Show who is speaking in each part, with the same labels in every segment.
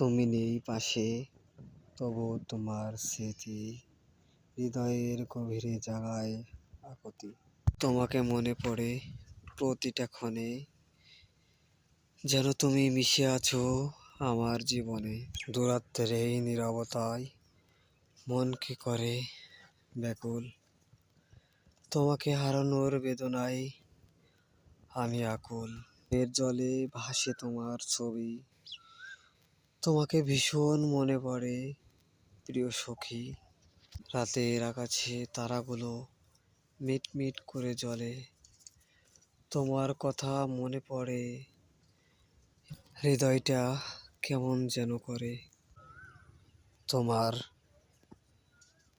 Speaker 1: তুমি নেই পাশে, তবু তোমার স্মৃতি হৃদয়ের গভীরে জাগায় আকুতি। তোমাকে মনে পড়ে প্রতিটা ক্ষণে যেন তুমি মিশে আছো আমার জীবনে। দূরাত্মের এই নীরবতায় মন কি করে ব্যাকুল? তোমাকে হারানোর বেদনায় আমি আকুল। এর জলে ভাসে তোমার ছবি তোমাকে ভীষণ মনে পড়ে, প্রিয় সখী। রাতের আকাশে তারাগুলো মিট মিট করে জ্বলে। তোমার কথা মনে পড়ে, হৃদয়টা কেমন যেন করে। তোমার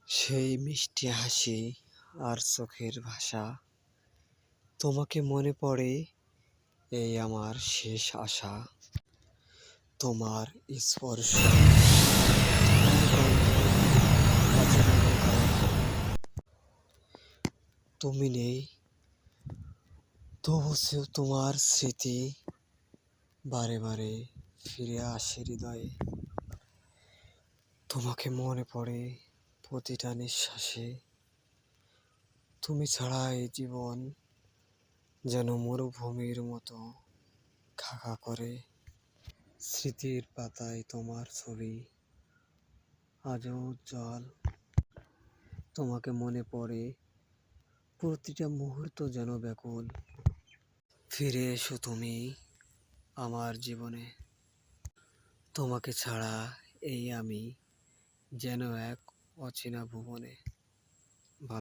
Speaker 1: সেই মিষ্টি হাসি আর চোখের ভাষা তোমাকে মনে পড়ে, এই আমার শেষ আশা। তোমার স্পর্শ। তুমি নেই, তবু তোমার স্মৃতি বারে বারে ফিরে আসে হৃদয়ে। তোমাকে মনে পড়ে প্রতিটা নিঃশ্বাসে। তুমি ছাড়া এই জীবন যেন মরুভূমির মতো খাকা করে। স্মৃতির পাতায় তোমার ছবি। আজও জল তোমাকে মনে পড়ে। প্রতিটা মুহূর্ত যেন ব্যাকুল। ফিরে এসো তুমি আমার জীবনে। তোমাকে ছাড়া এই আমি যেন এক অচেনা ভুবনে।